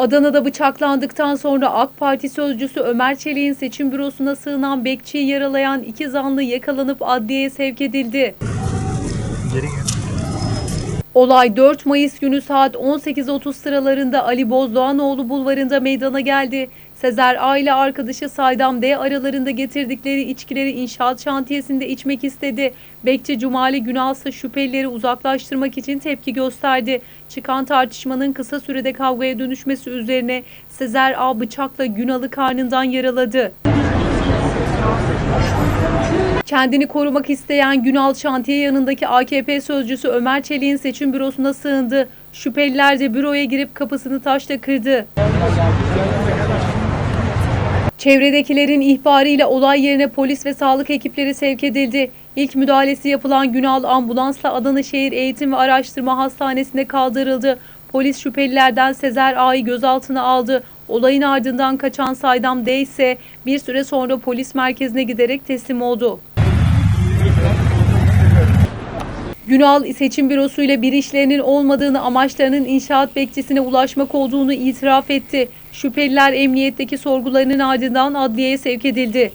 Adana'da bıçaklandıktan sonra AK Parti sözcüsü Ömer Çelik'in seçim bürosuna sığınan bekçiyi yaralayan iki zanlı yakalanıp adliyeye sevk edildi. Geri gel. Olay 4 Mayıs günü saat 18.30 sıralarında Ali Bozdoğanoğlu bulvarında meydana geldi. Sezer A ile arkadaşı Saydam D aralarında getirdikleri içkileri inşaat şantiyesinde içmek istedi. Bekçi Cumali Günal ise şüphelileri uzaklaştırmak için tepki gösterdi. Çıkan tartışmanın kısa sürede kavgaya dönüşmesi üzerine Sezer A bıçakla Günal'ı karnından yaraladı. Kendini korumak isteyen Günal şantiye yanındaki AKP sözcüsü Ömer Çelik'in seçim bürosuna sığındı. Şüpheliler de büroya girip kapısını taşla kırdı. Çevredekilerin ihbarıyla olay yerine polis ve sağlık ekipleri sevk edildi. İlk müdahalesi yapılan Günal ambulansla Adana Şehir Eğitim ve Araştırma Hastanesi'ne kaldırıldı. Polis şüphelilerden Sezer A'yı gözaltına aldı. Olayın ardından kaçan Saydam D ise bir süre sonra polis merkezine giderek teslim oldu. Günal seçim bürosuyla bir işlerinin olmadığını amaçlarının inşaat bekçisine ulaşmak olduğunu itiraf etti. Şüpheliler emniyetteki sorgularının ardından adliyeye sevk edildi.